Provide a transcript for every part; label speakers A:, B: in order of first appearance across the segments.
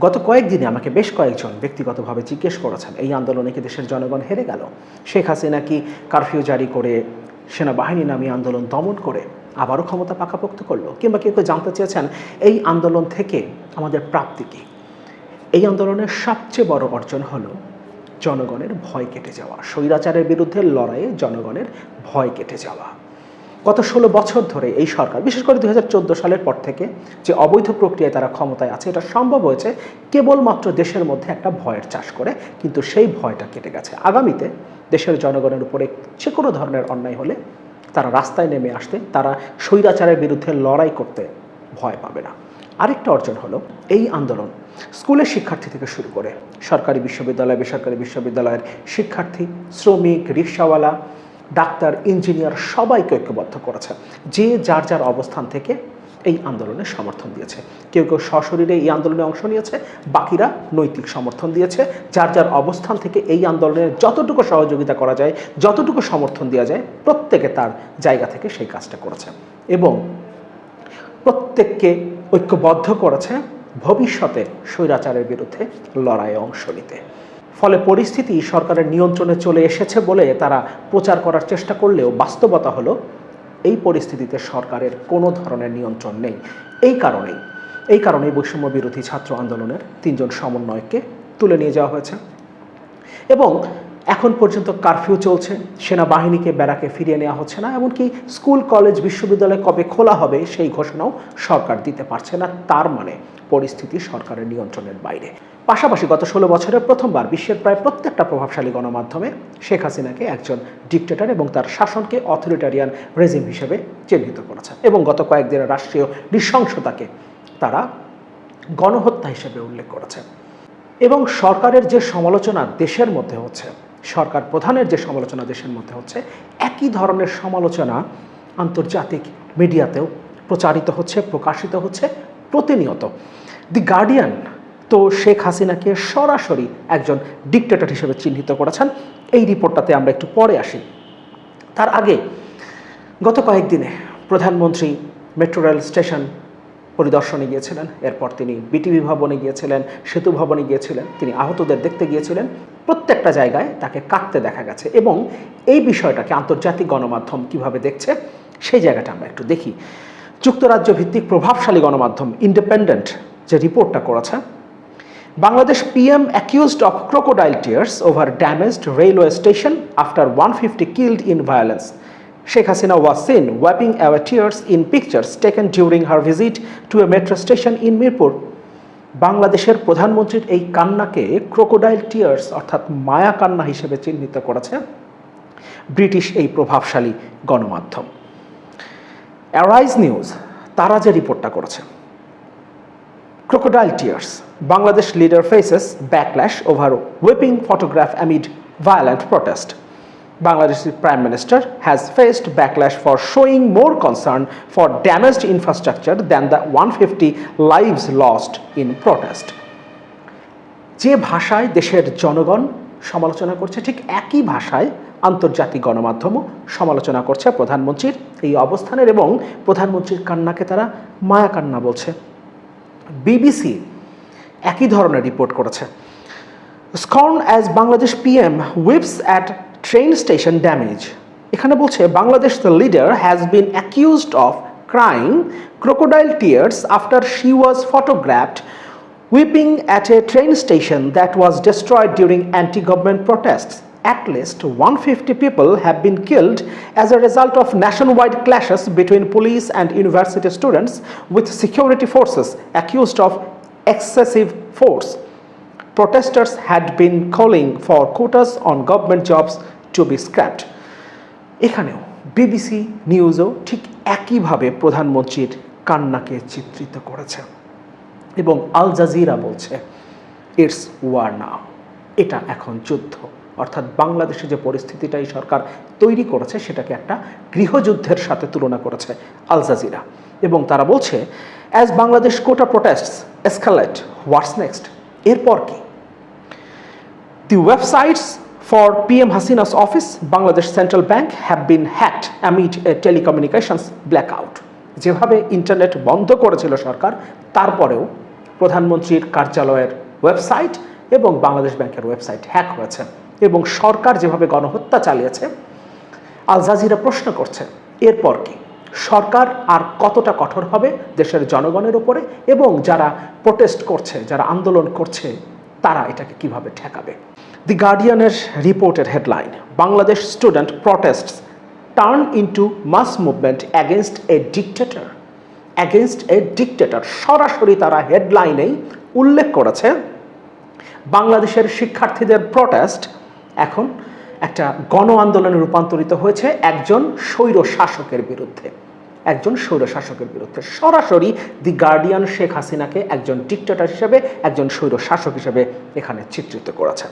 A: গত কয়েকদিনে আমাকে বেশ কয়েকজন ব্যক্তিগতভাবে জিজ্ঞেস করেছেন, এই আন্দোলনে কি দেশের জনগণ হেরে গেল? শেখ হাসিনা কি কারফিউ জারি করে সেনাবাহিনী নামী আন্দোলন দমন করে আবারও ক্ষমতা পাকাপোক্ত করল? কিংবা কেউ কেউ জানতে চেয়েছেন, এই আন্দোলন থেকে আমাদের প্রাপ্তি কী? এই আন্দোলনের সবচেয়ে বড় অর্জন হলো জনগণের ভয় কেটে যাওয়া, স্বৈরাচারের বিরুদ্ধে লড়াইয়ে জনগণের ভয় কেটে যাওয়া। গত ষোলো বছর ধরে এই সরকার, বিশেষ করে দু হাজার চোদ্দ সালের পর থেকে যে অবৈধ প্রক্রিয়ায় তারা ক্ষমতায় আছে, এটা সম্ভব হয়েছে কেবলমাত্র দেশের মধ্যে একটা ভয়ের চাষ করে, কিন্তু সেই ভয়টা কেটে গেছে। আগামীতে দেশের জনগণের উপরে যে কোনো ধরনের অন্যায় হলে তারা রাস্তায় নেমে আসতে, তারা স্বৈরাচারের বিরুদ্ধে লড়াই করতে ভয় পাবে না। আরেকটা অর্জন হলো এই আন্দোলন স্কুলের শিক্ষার্থী থেকে শুরু করে সরকারি বিশ্ববিদ্যালয়, বেসরকারি বিশ্ববিদ্যালয়ের শিক্ষার্থী, শ্রমিক, রিক্সাওয়ালা ডাক্তার, ইঞ্জিনিয়ার সবাইকে ঐক্যবদ্ধ করেছে। যে যার যার অবস্থান থেকে এই আন্দোলনে সমর্থন দিয়েছে। কেউ কেউ সশরীরে এই আন্দোলনে অংশ নিয়েছে, বাকিরা নৈতিক সমর্থন দিয়েছে। যার যার অবস্থান থেকে এই আন্দোলনের যতটুকু সহযোগিতা করা যায়, যতটুকু সমর্থন দেওয়া যায়, প্রত্যেকে তার জায়গা থেকে সেই কাজটা করেছে। এবং প্রত্যেককে ঐক্যবদ্ধ করেছে ভবিষ্যতে স্বৈরাচারের বিরুদ্ধে লড়াইয়ে অংশ নিতে। ফলে পরিস্থিতি সরকারের নিয়ন্ত্রণে চলে এসেছে বলে তারা প্রচার করার চেষ্টা করলেও বাস্তবতা হলো, এই পরিস্থিতিতে সরকারের কোনো ধরনের নিয়ন্ত্রণ নেই। এই কারণেই এই কারণেই বৈষম্য বিরোধী ছাত্র আন্দোলনের তিনজন সমন্বয়কে তুলে নিয়ে যাওয়া হয়েছে। এবং এখন পর্যন্ত কারফিউ চলছে। সেনাবাহিনীকে ব্যারাকে ফিরিয়ে নেওয়া হচ্ছে না, এমনকি স্কুল, কলেজ, বিশ্ববিদ্যালয় কবে খোলা হবে সেই ঘোষণাও সরকার দিতে পারছে না, তার মানে পরিস্থিতি সরকারের নিয়ন্ত্রণের বাইরে। পাশাপাশি গত ষোলো বছরের প্রথমবার বিশ্বের প্রায় প্রত্যেকটা প্রভাবশালী গণমাধ্যমে শেখ হাসিনাকে একজন ডিকটেটর এবং তার শাসনকে অথরিটারিয়ান রেজিম হিসেবে চিহ্নিত করেছে এবং গত কয়েকদিনের রাষ্ট্রীয় নৃশংসতাকে তারা গণহত্যা হিসেবে উল্লেখ করেছে। এবং সরকারের যে সমালোচনা দেশের মধ্যে হচ্ছে সরকার প্রধানের যে সমালোচনা দেশের মধ্যে হচ্ছে, একই ধরনের সমালোচনা আন্তর্জাতিক মিডিয়াতেও প্রচারিত হচ্ছে, প্রকাশিত হচ্ছে, প্রতিনিয়ত। দি গার্ডিয়ান তো শেখ হাসিনাকে সরাসরি একজন ডিকটেটর হিসেবে চিহ্নিত করেছেন। এই রিপোর্টটাতে আমরা একটু পরে আসি। তার আগে গত কয়েকদিনে প্রধানমন্ত্রী মেট্রো রেল স্টেশন পরিদর্শনে গিয়েছিলেন, এরপর তিনি বিটিভি ভবনে গিয়েছিলেন, সেতু ভবনে গিয়েছিলেন, তিনি আহতদের দেখতে গিয়েছিলেন, প্রত্যেকটা জায়গায় তাকে কাঁদতে দেখা গেছে এবং এই বিষয়টাকে আন্তর্জাতিক গণমাধ্যম কীভাবে দেখছে, সেই জায়গাটা আমরা একটু দেখি যুক্তরাজ্য ভিত্তিক প্রভাবশালী গণমাধ্যম ইন্ডিপেন্ডেন্ট যে রিপোর্টটা করেছে Bangladesh PM accused of crocodile tears over damaged railway station after 150 killed in violence. Sheikh Hasina was seen wiping away tears in pictures taken during her visit to a metro station in Mirpur. বাংলাদেশের প্রধানমন্ত্রীর এই কান্নাকে crocodile tears অর্থাৎ মায়া কান্না হিসেবে চিহ্নিত করেছে British এই প্রভাবশালী গণমাধ্যম। অ্যারাইজ নিউজ তারা যে রিপোর্টটা করেছে। Crocodile tears Bangladesh leader faces backlash over weeping photograph amid violent protest Bangladesh Prime Minister has faced backlash for showing more concern for damaged infrastructure than the 150 lives lost in protest. যে ভাষায় দেশের জনগণ সমালোচনা করছে, ঠিক একই ভাষায় আন্তর্জাতিক গণমাধ্যমও সমালোচনা করছে প্রধানমন্ত্রীর এই অবস্থানের এবং প্রধানমন্ত্রীর কান্নাকে তারা মায়া কান্না বলছে বিবিসি একই ধরনের রিপোর্ট করেছে scorn as Bangladesh PM weeps at train station damage এখানে বলছে Bangladesh the leader has been accused of crying crocodile tears after she was photographed weeping at a train station that was destroyed during anti government protests. At least 150 people have been killed as a result of nationwide clashes between police and university students, with security forces accused of excessive force. Protesters had been calling for quotas on government jobs be scrapped. এখানেও BBC নিউজও ঠিক একইভাবে প্রধানমন্ত্রীর কান্নাকে চিত্রিত করেছে এবং Al Jazeera বলছে ইটস ওয়ার নাও এটা এখন যুদ্ধ। অর্থাৎ বাংলাদেশে যে পরিস্থিতিটা এই সরকার তৈরি করেছে, সেটাকে একটা গৃহযুদ্ধের সাথে তুলনা করেছে আল জাজিরা। এবং তারা বলছে as Bangladesh quota protest escalate what's next এরপর কি? The websites for PM Hasina's office, Bangladesh Central Bank, have been hacked amid a telecommunications blackout. যেভাবে ইন্টারনেট বন্ধ করেছিল সরকার তারপরেও প্রধানমন্ত্রীর কার্যালয়ের ওয়েবসাইট এবং বাংলাদেশ ব্যাংকের ওয়েবসাইট হ্যাক হয়েছে এবং সরকার যেভাবে গণহত্যা চালিয়েছে আল জাজিরা প্রশ্ন করছে এরপর কি সরকার আর কতটা কঠোর হবে দেশের জনগণের উপরে এবং যারা প্রোটেস্ট করছে যারা আন্দোলন করছে তারা এটাকে কীভাবে ঠেকাবে? দি গার্ডিয়ানের রিপোর্টের headline Bangladesh student protest turn into mass movement against a dictator against a dictator সরাসরি তারা হেডলাইনেই উল্লেখ করেছে, বাংলাদেশের শিক্ষার্থীদের প্রটেস্ট এখন একটা গণ আন্দোলনে রূপান্তরিত হয়েছে একজন স্বৈর শাসকের বিরুদ্ধে। একজন স্বৈর শাসকের বিরুদ্ধে। সরাসরি দি গার্ডিয়ান শেখ হাসিনাকে একজন ডিক্টেটর হিসেবে, একজন স্বৈরশাসক হিসেবে এখানে চিত্রিত করেছে।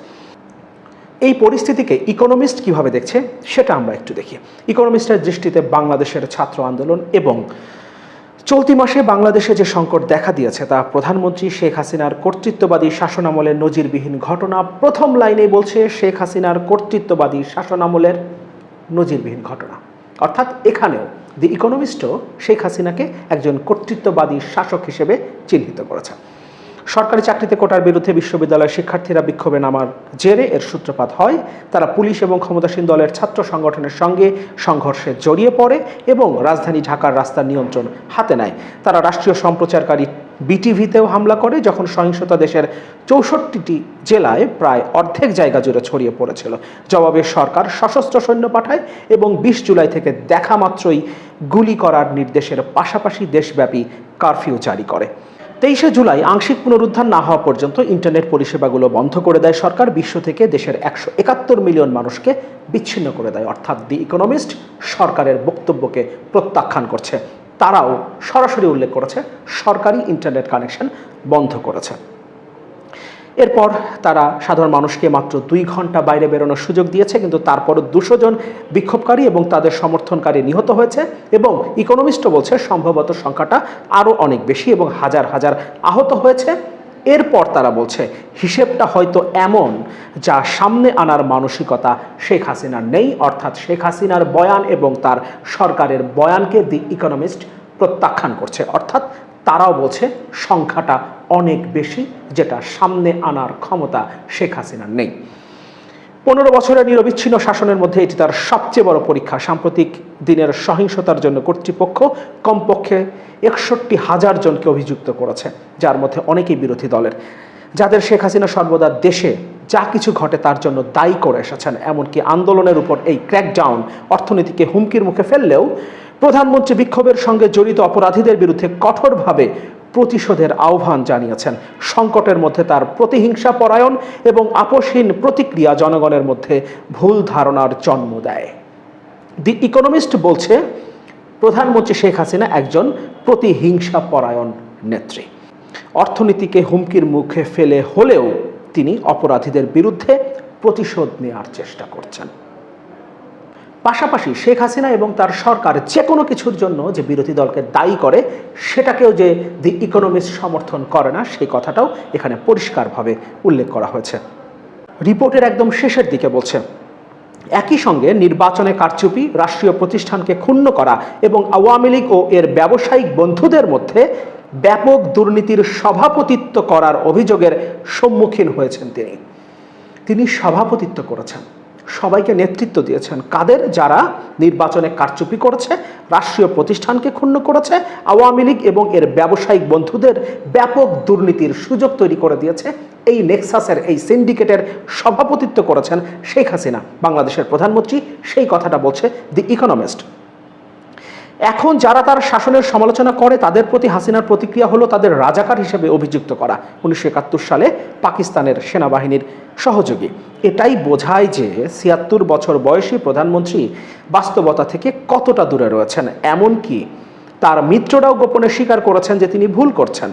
A: এই পরিস্থিতিকে ইকোনমিস্ট কীভাবে দেখছে, সেটা আমরা একটু দেখি। ইকোনমিস্টের দৃষ্টিতে বাংলাদেশের ছাত্র আন্দোলন এবং চলতি মাসে বাংলাদেশে যে সংকট দেখা দিয়েছে, তা প্রধানমন্ত্রী শেখ হাসিনার কর্তৃত্ববাদী শাসনামলের নজিরবিহীন ঘটনা প্রথম লাইনে বলছে শেখ হাসিনার কর্তৃত্ববাদী শাসনামলের নজিরবিহীন ঘটনা। অর্থাৎ এখানেও দি ইকোনমিস্টও শেখ হাসিনাকে একজন কর্তৃত্ববাদী শাসক হিসেবে চিহ্নিত করেছে। সরকারি চাকরিতে কোটার বিরুদ্ধে বিশ্ববিদ্যালয়ের শিক্ষার্থীরা বিক্ষোভে নামার জেরে এর সূত্রপাত হয়। তারা পুলিশ এবং ক্ষমতাসীন দলের ছাত্র সংগঠনের সঙ্গে সংঘর্ষে জড়িয়ে পড়ে এবং রাজধানী ঢাকার রাস্তার নিয়ন্ত্রণ হাতে নেয়। তারা রাষ্ট্রীয় সম্প্রচারকারী বিটিভিতেও হামলা করে, যখন সহিংসতা দেশের চৌষট্টিটি জেলায় প্রায় অর্ধেক জায়গা জুড়ে ছড়িয়ে পড়েছিল। জবাবে সরকার সশস্ত্র সৈন্য পাঠায় এবং বিশ জুলাই থেকে দেখা মাত্রই গুলি করার নির্দেশের পাশাপাশি দেশব্যাপী কারফিউ জারি করে। তেইশে জুলাই আংশিক পুনরুদ্ধার না হওয়া পর্যন্ত ইন্টারনেট পরিষেবাগুলো বন্ধ করে দেয় সরকার, বিশ্ব থেকে দেশের একশো একাত্তর মিলিয়ন মানুষকে বিচ্ছিন্ন করে দেয়। অর্থাৎ দি ইকোনমিস্ট সরকারের বক্তব্যকে প্রত্যাখ্যান করছে। তারাও সরাসরি উল্লেখ করেছে, সরকারি ইন্টারনেট কানেকশন বন্ধ করেছে। এরপর তারা সাধারণ মানুষকে মাত্র দুই ঘণ্টা বাইরে বেরোনোর সুযোগ দিয়েছে, কিন্তু তারপরও দুশো জন বিক্ষোভকারী এবং তাদের সমর্থনকারী নিহত হয়েছে এবং ইকোনমিস্টও বলছে সম্ভবত সংখ্যাটা আরও অনেক বেশি এবং হাজার হাজার আহত হয়েছে। এরপর তারা বলছে, হিসেবটা হয়তো এমন যা সামনে আনার মানসিকতা শেখ হাসিনার নেই। অর্থাৎ শেখ হাসিনার বয়ান এবং তার সরকারের বয়ানকে দি ইকোনমিস্ট প্রত্যাখ্যান করছে। অর্থাৎ তারাও বলছে, সংখ্যাটা অনেক বেশি যেটা সামনে আনার ক্ষমতা শেখ হাসিনার নেই। পনেরো বছরের নিরবিচ্ছিন্ন শাসনের মধ্যে এটি তার সবচেয়ে বড় পরীক্ষা। সাম্প্রতিক দিনের সহিংসতার জন্য কর্তৃপক্ষ কমপক্ষে একষট্টি হাজার জনকে অভিযুক্ত করেছে, যার মধ্যে অনেকেই বিরোধী দলের। যাদের শেখ হাসিনা সর্বদা দেশে যা কিছু ঘটে তার জন্য দায়ী করে এসেছেন, এমনকি আন্দোলনের উপর এই ক্র্যাকডাউন অর্থনীতিকে হুমকির মুখে ফেললেও প্রধানমন্ত্রী বিক্ষোভের সঙ্গে জড়িত অপরাধীদের বিরুদ্ধে কঠোরভাবে প্রতিশোধের আহ্বান জানিয়েছেন। সংকটের মধ্যে তার প্রতিহিংসা পরায়ণ এবং আপোষহীন প্রতিক্রিয়া জনগণের মধ্যে ভুল ধারণার জন্ম দেয়। দি ইকোনমিস্ট বলছে, প্রধানমন্ত্রী শেখ হাসিনা একজন প্রতিহিংসা পরায়ণ নেত্রী। অর্থনীতিকে হুমকির মুখে ফেলে হলেও তিনি অপরাধীদের বিরুদ্ধে প্রতিশোধ নেওয়ার চেষ্টা করছেন। পাশাপাশি শেখ হাসিনা এবং তার সরকার যে কোনো কিছুর জন্য যে বিরোধী দলকে দায়ী করে, সেটাকেও যে দি ইকোনমিস্ট সমর্থন করে না, সেই কথাটাও এখানে পরিষ্কারভাবে উল্লেখ করা হয়েছে। রিপোর্টের একদম শেষের দিকে বলছে, একই সঙ্গে নির্বাচনে কারচুপি, রাষ্ট্রীয় প্রতিষ্ঠানকে ক্ষুণ্ণ করা এবং আওয়ামী লীগ ও এর ব্যবসায়িক বন্ধুদের মধ্যে ব্যাপক দুর্নীতির সভাপতিত্ব করার অভিযোগের সম্মুখীন হয়েছেন তিনি। তিনি সভাপতিত্ব করেছেন। সবাইকে নেতৃত্ব দিয়েছেন। কাদের? যারা নির্বাচনে কারচুপি করেছে, রাষ্ট্রীয় প্রতিষ্ঠানকে ক্ষুণ্ণ করেছে, আওয়ামী লীগ এবং এর ব্যবসায়িক বন্ধুদের ব্যাপক দুর্নীতির সুযোগ তৈরি করে দিয়েছে, এই নেক্সাসের, এই সিন্ডিকেটের সভাপতিত্ব করেছেন শেখ হাসিনা। বাংলাদেশের প্রধানমন্ত্রী সেই কথাটা বলছে, দি ইকোনমিস্ট। এখন যারা তার শাসনের সমালোচনা করে, তাদের প্রতি হাসিনার প্রতিক্রিয়া হলো তাদের রাজাকার হিসেবে অভিযুক্ত করা। উনিশশো একাত্তর সালে পাকিস্তানের সেনাবাহিনীর সহযোগী। এটাই বোঝায় যে ছিয়াত্তর বছর বয়সী প্রধানমন্ত্রী বাস্তবতা থেকে কতটা দূরে রয়েছেন। এমনকি তার মিত্ররাও গোপনে স্বীকার করেছেন যে তিনি ভুল করছেন।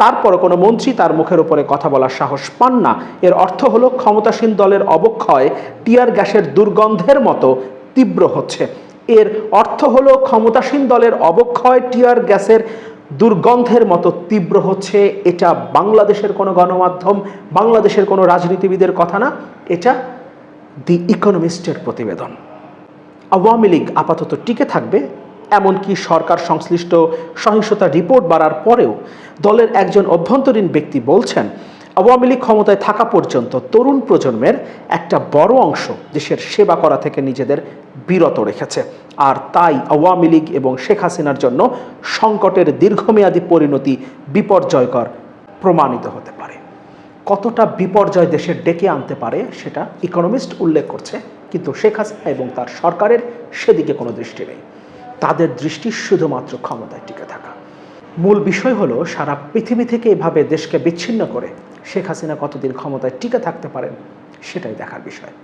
A: তারপর কোনো মন্ত্রী তার মুখের উপরে কথা বলার সাহস পান না। এর অর্থ হলো ক্ষমতাসীন দলের অবক্ষয় টিয়ার গ্যাসের দুর্গন্ধের মতো তীব্র হচ্ছে। এর অর্থ হলো ক্ষমতাসীন দলের অবক্ষয় টিয়ার গ্যাসের দুর্গন্ধের মতো তীব্র হচ্ছে। এটা বাংলাদেশের কোনো গণমাধ্যম, বাংলাদেশের কোনো রাজনীতিবিদের কথা না। এটা দি ইকোনমিস্টের প্রতিবেদন। আওয়ামী লীগ আপাতত টিকে থাকবে, এমনকি সরকার সংশ্লিষ্ট সহিংসতা রিপোর্ট বাড়ার পরেও দলের একজন অভ্যন্তরীণ ব্যক্তি বলছেন আওয়ামী লীগ ক্ষমতায় থাকা পর্যন্ত তরুণ প্রজন্মের একটা বড় অংশ দেশের সেবা করা থেকে নিজেদের বিরত রেখেছে। আর তাই আওয়ামী লীগ এবং শেখ হাসিনার জন্য সংকটের দীর্ঘমেয়াদী পরিণতি বিপর্যয়কর প্রমাণিত হতে পারে। কতটা বিপর্যয় দেশের ডেকে আনতে পারে সেটা ইকোনমিস্ট উল্লেখ করছে, কিন্তু শেখ হাসিনা এবং তার সরকারের সেদিকে কোনো দৃষ্টি নেই। তাদের দৃষ্টি শুধুমাত্র ক্ষমতায় টিকে থাকা। মূল বিষয় হলো, সারা পৃথিবী থেকে এভাবে দেশকে বিচ্ছিন্ন করে শেখ হাসিনা কতদিন ক্ষমতায় টিকে থাকতে পারেন সেটাই দেখার বিষয়।